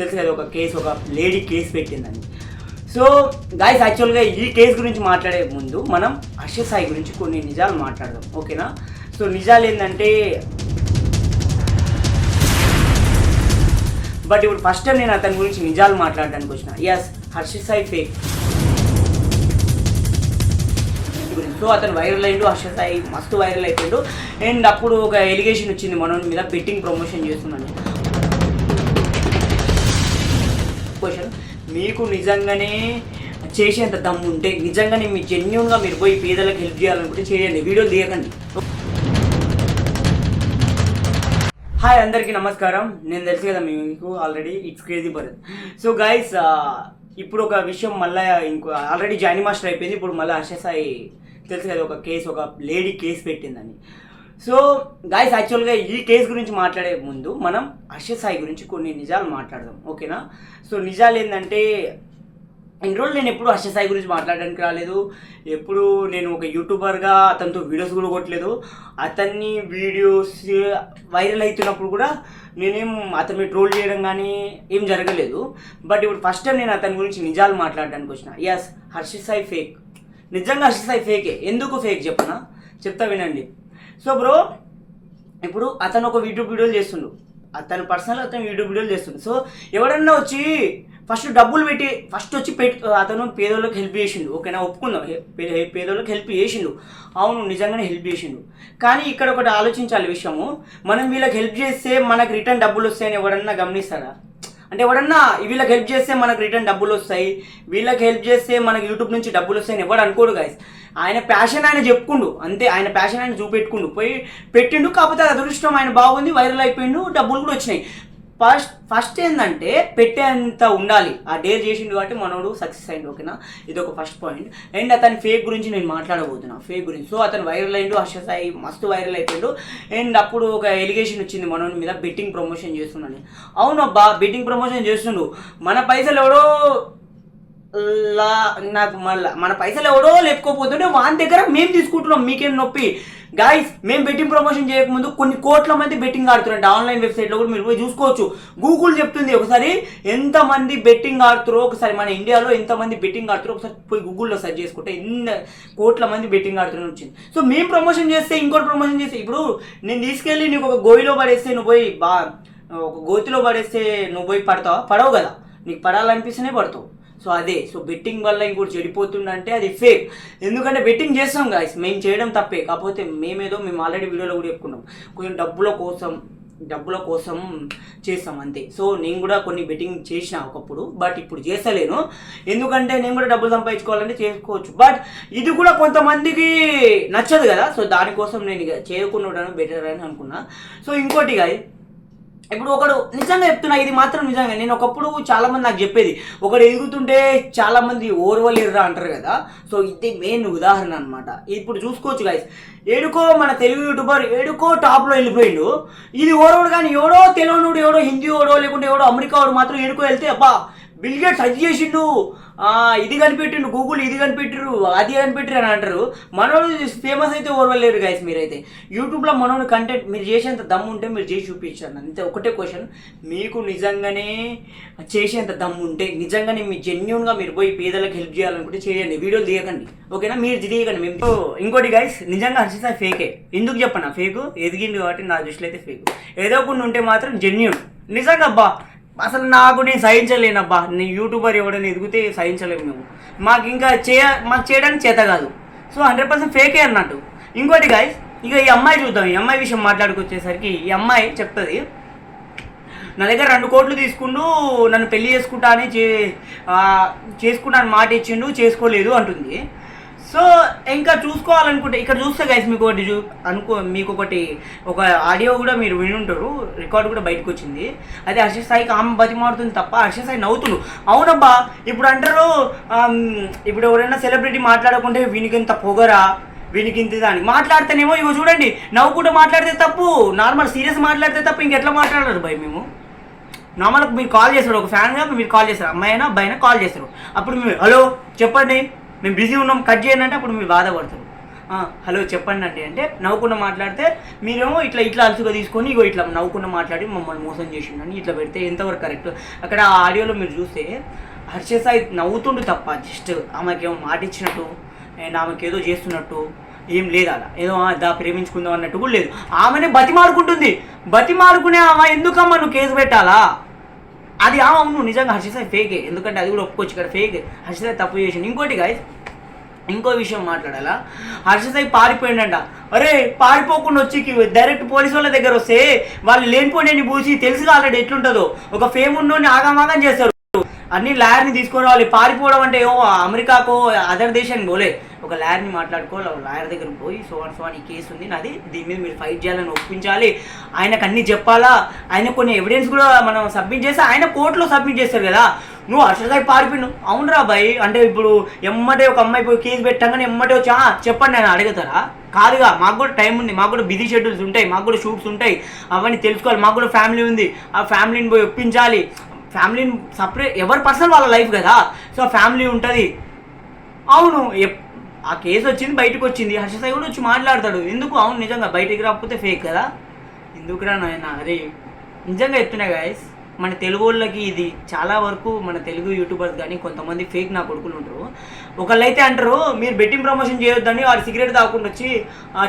తెలుసు కదా ఒక కేసు ఒక లేడీ కేసు పెట్టిందని. సో గాయస్ యాక్చువల్గా ఈ కేసు గురించి మాట్లాడే ముందు మనం హర్ష సాయి గురించి కొన్ని నిజాలు మాట్లాడదాం. ఓకేనా? సో నిజాలు ఏంటంటే బట్ ఇప్పుడు ఫస్ట్ టైం నేను అతని గురించి నిజాలు మాట్లాడడానికి వచ్చిన. Yes Harsha Sai fake so అతను వైరల్ అయ్యిండు హర్ష సాయి మస్తు వైరల్ అయిపోయిండు. అండ్ అప్పుడు ఒక ఎలిగేషన్ వచ్చింది మనోని మీద బెట్టింగ్ ప్రమోషన్ చేస్తున్నాను. క్వశ్చన్ మీకు నిజంగానే చేసేంత దమ్ము ఉంటే నిజంగానే మీ జెన్యున్గా మీరు పోయి పేదలకు హెల్ప్ చేయాలనుకుంటే చేయండి. వీడియోలు తీయకండి. హాయ్ అందరికీ నమస్కారం. నేను తెలుసు కదా మీకు already it's crazy Bharat so guys ఇప్పుడు ఒక విషయం మళ్ళీ ఇంకో ఆల్రెడీ జాయిన్ మాస్టర్ అయిపోయింది. ఇప్పుడు మళ్ళీ హర్షసాయి తెలుసు కదా ఒక కేసు ఒక లేడీ కేసు పెట్టిందని. సో గాయస్ యాక్చువల్గా ఈ కేసు గురించి మాట్లాడే ముందు మనం అర్షద్ సాయి గురించి కొన్ని నిజాలు మాట్లాడదాం ఓకేనా? సో నిజాలు ఏంటంటే ఇన్ని రోజులు నేను ఎప్పుడు హర్ష సాయి గురించి మాట్లాడడానికి రాలేదు. ఎప్పుడు నేను ఒక యూట్యూబర్గా అతనితో వీడియోస్ కూడా కొట్టలేదు. అతన్ని వీడియోస్ వైరల్ అవుతున్నప్పుడు కూడా నేనేం అతన్ని ట్రోల్ చేయడం కానీ ఏం జరగలేదు. బట్ ఇప్పుడు ఫస్ట్ టైం నేను అతని గురించి నిజాలు మాట్లాడడానికి వచ్చిన. ఎస్ హర్ష సాయి ఫేక్ నిజంగా హర్ష సాయి ఫేకే ఎందుకు ఫేక్ చెప్పనా? చెప్తా వినండి. సో బ్రో ఇప్పుడు అతను ఒక యూట్యూబ్ వీడియోలు చేస్తుండు. అతను పర్సనల్ అతను యూట్యూబ్ వీడియోలు చేస్తుండు. సో ఎవడన్నా వచ్చి ఫస్ట్ డబ్బులు పెట్టి ఫస్ట్ వచ్చి పెట్ అతను పేదోళ్ళకి హెల్ప్ చేసిండు. ఓకేనా? ఒప్పుకుందాం. పేదోళ్ళకి హెల్ప్ చేసిండు. అవును నిజంగానే హెల్ప్ చేసిండు. కానీ ఇక్కడ ఒకటి ఆలోచించాలి విషయము. మనం వీళ్ళకి హెల్ప్ చేస్తే మనకు రిటర్న్ డబ్బులు వస్తాయని ఎవడన్నా గమనిస్తాడా? అంటే ఎవడన్నా వీళ్ళకి హెల్ప్ చేస్తే మనకు రిటర్న్ డబ్బులు వస్తాయి వీళ్ళకి హెల్ప్ చేస్తే మనకి యూట్యూబ్ నుంచి డబ్బులు వస్తాయని ఎవడు అనుకోడు గాయస్ ఆయన ప్యాషన్ ఆయన చెప్పుకుండు అంతే. ఆయన ప్యాషన్ ఆయన చూపెట్టుకుండు. పోయి పెట్టిండు కాకపోతే అదృష్టం ఆయన బాగుంది వైరల్ అయిపోయిండు డబ్బులు కూడా వచ్చినాయి. ఫస్ట్ ఫస్ట్ ఏంటంటే పెట్టేంత ఉండాలి. ఆ డేర్ చేసిండు కాబట్టి మనోడు సక్సెస్ అయింది ఓకేనా? ఇది ఒక ఫస్ట్ పాయింట్. అండ్ అతని ఫేక్ గురించి నేను మాట్లాడబోతున్నా ఫేక్ గురించి. సో అతను వైరల్ అయిండు హర్ష సాయి మస్తు వైరల్ అయిపోయిండు. అండ్ అప్పుడు ఒక ఎలిగేషన్ వచ్చింది మనోని మీద బెట్టింగ్ ప్రమోషన్ చేస్తున్నాను అవునబ్బా బెట్టింగ్ ప్రమోషన్ చేస్తుండు. మన పైసలు ఎవడో లా నాకు మళ్ళా మన పైసలు ఎవడో లేపుకోపోతుంటే వాని దగ్గర మేము తీసుకుంటున్నాం మీకేం నొప్పి? గాయస్ మేము బెట్టింగ్ ప్రమోషన్ చేయకముందు కొన్ని కోట్ల మంది బెట్టింగ్ ఆడుతున్నారు ఆన్లైన్ వెబ్సైట్లో కూడా మీరు పోయి చూసుకోవచ్చు. గూగుల్ చెప్తుంది ఒకసారి ఎంతమంది బెట్టింగ్ ఆడుతారో ఒకసారి మన ఇండియాలో ఎంతమంది బెట్టింగ్ ఆడుతారో ఒకసారి పోయి గూగుల్లో సెర్చ్ చేసుకుంటే ఎన్ని కోట్ల మంది బెట్టింగ్ ఆడుతున్నారు వచ్చింది. సో మేము ప్రమోషన్ చేస్తే ఇంకోటి ప్రమోషన్ చేస్తే ఇప్పుడు నేను తీసుకెళ్ళి నీకు ఒక గోయిలో పడేస్తే నువ్వు పోయి బా ఒక గోతిలో పడేస్తే నువ్వు పోయి పడతావా? పడవు కదా. నీకు పడాలనిపిస్తేనే పడతావు. సో అదే సో బెట్టింగ్ వల్ల ఇంకోటి చెడిపోతుందంటే అది ఫేక్ ఎందుకంటే బెట్టింగ్ చేస్తాం గాయస్ మేము చేయడం తప్పే. కాకపోతే మేమేదో మేము ఆల్రెడీ వీడియోలో కూడా చెప్పుకున్నాం. కొంచెం డబ్బుల కోసం డబ్బుల కోసం చేస్తాం అంతే. సో నేను కూడా కొన్ని బెట్టింగ్ చేసిన ఒకప్పుడు బట్ ఇప్పుడు చేస్తలేను. ఎందుకంటే నేను కూడా డబ్బులు సంపాదించుకోవాలంటే చేసుకోవచ్చు. బట్ ఇది కూడా కొంతమందికి నచ్చదు కదా. సో దానికోసం నేను ఇక చేయకుండా బెటర్ అని అనుకున్నా. సో ఇంకోటి గాయ ఇప్పుడు ఒకడు నిజంగా చెప్తున్నా ఇది మాత్రం నిజంగా. నేను ఒకప్పుడు చాలా మంది నాకు చెప్పేది ఒకడు ఎదుగుతుంటే చాలా మంది ఓర్వలేరురా అంటారు కదా. సో ఇది మెయిన్ ఉదాహరణ అనమాట ఇప్పుడు చూసుకోవచ్చు గాయస్ ఏడుకో మన తెలుగు యూట్యూబర్ ఏడుకో టాప్లో వెళ్ళిపోయిండు. ఇది ఓడోడు కానీ ఎవడో తెలియనోడు ఎవడో హిందీ ఓడో లేకుంటే ఎవడో అమెరికా వాడు మాత్రం ఏడుకో వెళ్తే అబ్బా బిల్గేట్స్ అది చేసిండు. ఇది కనిపెట్టిండు గూగుల్ ఇది కనిపెట్టిరు అది కనిపెట్టిరు అని అంటారు. మనోడు ఫేమస్ అయితే ఓర్వలేరు గైస్ మీరైతే. యూట్యూబ్లో మనోడు కంటెంట్ మీరు చేసేంత దమ్ము ఉంటే మీరు చేసి చూపించండి. అంతే ఒకటే క్వశ్చన్ మీకు నిజంగానే చేసేంత దమ్ము ఉంటే నిజంగానే మీ జెన్యున్గా మీరు పోయి పేదలకు హెల్ప్ చేయాలనుకుంటే చేయండి. వీడియోలు తీయకండి. ఓకేనా? మీరు తీయకండి. మేము ఇంకోటి గైస్ నిజంగా హర్షిత ఫేకే ఎందుకు చెప్పనా? ఫేక్ ఎదిగింది కాబట్టి నా దృష్టిలో అయితే ఫేక్ ఏదో కొన్ని ఉంటే మాత్రం జెన్యున్ నిజంగా అబ్బా అసలు నాకు నేను సహించలేనబ్బా. నీ యూట్యూబర్ ఎవడైనా ఎదిగితే సహించలేము మేము. మాకు ఇంకా చేయ మాకు చేయడానికి చేత కాదు. సో హండ్రెడ్ పర్సెంట్ ఫేకే అన్నట్టు. ఇంకోటి గాయస్ ఇక ఈ అమ్మాయి చూద్దాం. ఈ అమ్మాయి విషయం మాట్లాడుకొచ్చేసరికి ఈ అమ్మాయి చెప్తుంది నా దగ్గర రెండు కోట్లు తీసుకుండు నన్ను పెళ్ళి చేసుకుంటా అని చే చేసుకుంటా అని మాట ఇచ్చిండు చేసుకోలేదు అంటుంది. సో ఇంకా చూసుకోవాలనుకుంటే ఇక్కడ చూస్తే గైస్ మీకు ఒకటి చూ అనుకో మీకు ఒకటి ఒక ఆడియో కూడా మీరు వినుంటారు రికార్డ్ కూడా బయటకు వచ్చింది. అదే హర్ష సాయికి ఆమె బతిమాడుతుంది తప్ప హర్ష సాయి నవ్వుతుడు. అవునబ్బా ఇప్పుడు అంటారు ఇప్పుడు ఎవరైనా సెలబ్రిటీ మాట్లాడకుంటే వీనికింత పొగరా వీనికి ఇంత మాట్లాడితేనేమో ఇగో చూడండి నవ్వుకుంటూ మాట్లాడితే తప్పు నార్మల్ సీరియస్ మాట్లాడితే తప్పు ఇంకెట్లా మాట్లాడారు భయ మేము? నార్మల్గా మీరు కాల్ చేస్తారు ఒక ఫ్యాన్గా మీరు కాల్ చేస్తారు అమ్మాయినా అబ్బాయినా కాల్ చేస్తారు. అప్పుడు మీరు హలో చెప్పండి. మేము బిజీ ఉన్నాం కట్ చేయండి అంటే అప్పుడు మీరు బాధపడతారు హలో చెప్పండి అండి అంటే నవ్వుకుండా మాట్లాడితే మీరేమో ఇట్లా ఇట్లా అలసుగా తీసుకొని ఇగో ఇట్లా నవ్వుకుండా మాట్లాడి మమ్మల్ని మోసం చేసిండని ఇట్లా పెడితే ఎంతవరకు కరెక్ట్ అక్కడ ఆ ఆడియోలో మీరు చూస్తే హర్ష సాయి నవ్వుతుండు తప్ప జస్ట్ ఆమెకేమో మాట ఇచ్చినట్టు అండ్ ఆమెకి ఏదో చేస్తున్నట్టు ఏం లేదు అలా. ఏదో దా ప్రేమించుకుందాం అన్నట్టు కూడా లేదు. ఆమెనే బతిమారుకుంటుంది బతిమారుకునే ఆమె ఎందుకమ్మా నువ్వు కేసు పెట్టాలా? అది ఆ అవును నిజంగా హర్షిసాయి ఫేకే ఎందుకంటే అది కూడా ఒప్పుకోవచ్చు ఇక్కడ ఫేక్ హర్షిసాయి తప్పు చేసిండు. ఇంకోటి గాయస్ ఇంకో విషయం మాట్లాడాలా? హర్షసాయి పారిపోయిండంట. అరే పారిపోకుండా వచ్చి డైరెక్ట్ పోలీసు వాళ్ళ దగ్గర వస్తే వాళ్ళు లేనిపోయినని పూసి తెలుసు ఆల్రెడీ ఎట్లుంటుందో. ఒక ఫేమ్ ఉన్నోని ఆగమాగం చేస్తారు. అన్ని లాయర్ని తీసుకొని వాళ్ళు పారిపోవడం అంటే ఏమో అమెరికాకో అదర్ దేశానికి పోలే. ఒక లాయర్ని మాట్లాడుకోవాలి లాయర్ దగ్గర పోయి సో అండ్ సో అని కేసు ఉంది. నాది దీని మీద మీరు ఫైట్ చేయాలని ఒప్పించాలి. ఆయనకు అన్ని చెప్పాలా? ఆయన కొన్ని ఎవిడెన్స్ కూడా మనం సబ్మిట్ చేస్తే ఆయన కోర్టులో సబ్మిట్ చేస్తారు కదా. నువ్వు హర్షసాయి పారిపోయిను అవునరా బాయ్. అంటే ఇప్పుడు ఎమ్మటే ఒక అమ్మాయి పోయి కేసు పెట్టంగానే ఎమ్మటే వచ్చి చెప్పండి నేను అడుగుతారా? కాదుగా మాకు కూడా టైం ఉంది. మాకు కూడా బిజీ షెడ్యూల్స్ ఉంటాయి. మాకు కూడా షూట్స్ ఉంటాయి. అవన్నీ తెలుసుకోవాలి. మాకు కూడా ఫ్యామిలీ ఉంది. ఆ ఫ్యామిలీని పోయి ఒప్పించాలి. ఫ్యామిలీని సపరేట్ ఎవరి పర్సనల్ వాళ్ళ లైఫ్ కదా. సో ఫ్యామిలీ ఉంటుంది. అవును ఆ కేసు వచ్చింది బయటకు వచ్చింది. హర్షసాయి కూడా వచ్చి మాట్లాడతాడు. ఎందుకు? అవును నిజంగా బయటికి రాకపోతే ఫేక్ కదా. ఎందుకురా నాయన? అరే నిజంగా చెప్తున్నా గాయస్ మన తెలుగు వాళ్ళకి ఇది చాలా వరకు మన తెలుగు యూట్యూబర్స్ కానీ కొంతమంది ఫేక్ నా కొడుకులు ఉంటారు. ఒకళ్ళైతే అంటారు మీరు బెట్టింగ్ ప్రమోషన్ చేయొద్దని వాడు సిగరెట్ తాగకుండా వచ్చి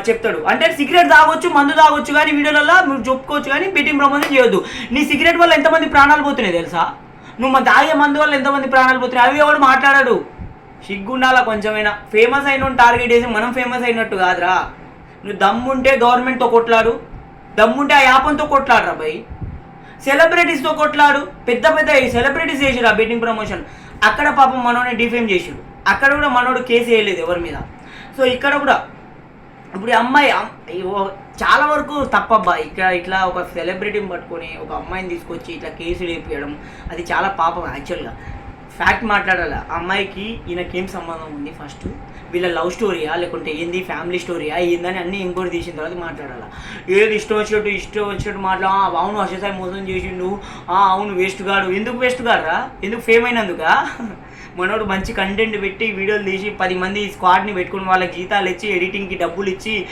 చెప్తాడు. అంటే సిగరెట్ తాగొచ్చు మందు తాగొచ్చు కానీ వీడియోలలో మీరు చెప్పుకోవచ్చు కానీ బెట్టింగ్ ప్రమోషన్ చేయొద్దు. నీ సిగరెట్ వల్ల ఎంతమంది ప్రాణాలు పోతున్నాయి తెలుసా? నువ్వు మన తాగే మందు వల్ల ఎంతమంది ప్రాణాలు పోతున్నాయి? అవి ఎవడు మాట్లాడాడు? సిగ్గుండాలా కొంచెమైనా? ఫేమస్ అయిన టార్గెట్ చేసి మనం ఫేమస్ అయినట్టు కాదురా. నువ్వు దమ్ముంటే గవర్నమెంట్తో కొట్లాడు దమ్ముంటే ఆ యాపంతో కొట్లాడరా భయ్ సెలబ్రిటీస్తో కొట్లాడు పెద్ద పెద్ద సెలబ్రిటీస్ చేసిరు ఆ బెట్టింగ్ ప్రమోషన్ అక్కడ పాపం మనోని డిఫేమ్ చేసిరు అక్కడ కూడా మనోడు కేసు వేయలేదు ఎవరి మీద. సో ఇక్కడ కూడా ఇప్పుడు ఈ అమ్మాయి చాలా వరకు తప్పబ్బా. ఇక్కడ ఇట్లా ఒక సెలబ్రిటీని పట్టుకొని ఒక అమ్మాయిని తీసుకొచ్చి ఇట్లా కేసు లేపియడం అది చాలా పాపం యాక్చువల్గా ఫ్యాక్ట్ మాట్లాడాలి? ఆ అమ్మాయికి ఈయనకేం సంబంధం ఉంది ఫస్ట్ వీళ్ళ లవ్ స్టోరీయా లేకుంటే ఏంది? ఫ్యామిలీ స్టోరీయా ఏందని అన్ని ఇంకోటి తీసిన తర్వాత మాట్లాడాలి? ఏది ఇష్టం వచ్చినట్టు ఇష్టం వచ్చినట్టు మాట్లా అవును అశోసాయి మోసం చేసిండు. అవును వేస్ట్ గాడు. ఎందుకు వేస్ట్ గారా ఎందుకు ఫేమ్ అయినందుకా? మనోడు మంచి కంటెంట్ పెట్టి వీడియోలు తీసి పది మంది స్క్వాడ్ని పెట్టుకుని వాళ్ళకి జీతాలు ఇచ్చి ఎడిటింగ్కి డబ్బులు ఇచ్చి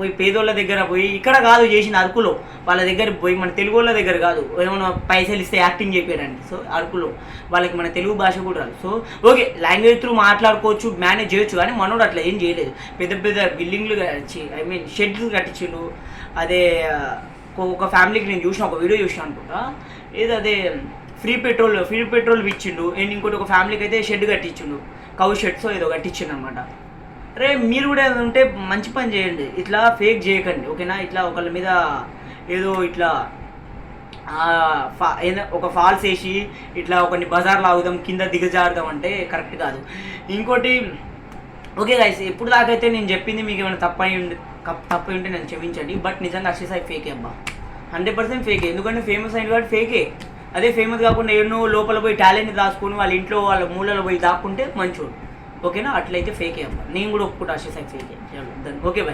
పోయి పేదోళ్ళ దగ్గర పోయి ఇక్కడ కాదు చేసిన అరకులో. వాళ్ళ దగ్గర పోయి మన తెలుగు వాళ్ళ దగ్గర కాదు. ఏమైనా పైసలు ఇస్తే యాక్టింగ్ చెప్పారండి. సో అరకులో. వాళ్ళకి మన తెలుగు భాష కూడా రాదు. సో ఓకే లాంగ్వేజ్ త్రూ మాట్లాడుకోవచ్చు మేనేజ్ చేయొచ్చు కానీ మనోడు అట్లా ఏం చేయలేదు. పెద్ద పెద్ద బిల్డింగ్లు కట్టించి ఐ మీన్ షెడ్లు కట్టించిండు. అదే ఒక- ఒక ఫ్యామిలీకి నేను చూసిన ఒక వీడియో చూసిన అనుకుంటా. ఏదో అదే ఫ్రీ పెట్రోల్ ఫ్రీ పెట్రోల్ ఇచ్చిండు. అండ్ ఇంకోటి ఒక ఫ్యామిలీకి అయితే షెడ్ కట్టించిండు. కౌ షెడ్స్ ఏదో కట్టించిండు అనమాట రే మీరు కూడా ఏదైనా ఉంటే మంచి పని చేయండి. ఇట్లా ఫేక్ చేయకండి ఓకేనా? ఇట్లా ఒకళ్ళ మీద ఏదో ఇట్లా ఏదో ఒక ఫాల్స్ వేసి ఇట్లా ఒకరిని బజార్ లాగుదాం కింద దిగజారుదాం అంటే కరెక్ట్ కాదు. ఇంకోటి ఓకే గైస్ ఎప్పుడు దాకైతే నేను చెప్పింది మీకు ఏమైనా తప్పై ఉండి కప్- తప్పు ఉంటే నేను క్షమించండి. బట్ నిజంగా అక్షయసాయి ఫేకే అబ్బా. హండ్రెడ్ పర్సెంట్ ఫేకే. ఎందుకంటే ఫేమస్ అయిన కాబట్టి ఫేకే. అదే ఫేమస్ కాకుండా ఎన్నో లోపల పోయి టాలెంట్ దాచుకొని వాళ్ళ ఇంట్లో వాళ్ళ మూలలో పోయి దాక్కుంటే మంచోడు. ఓకేనా? అట్లయితే ఫేకే అబ్బా నేను కూడా ఒప్పుకుంటా అక్షయసాయి ఫేకే ఓకే బాయ్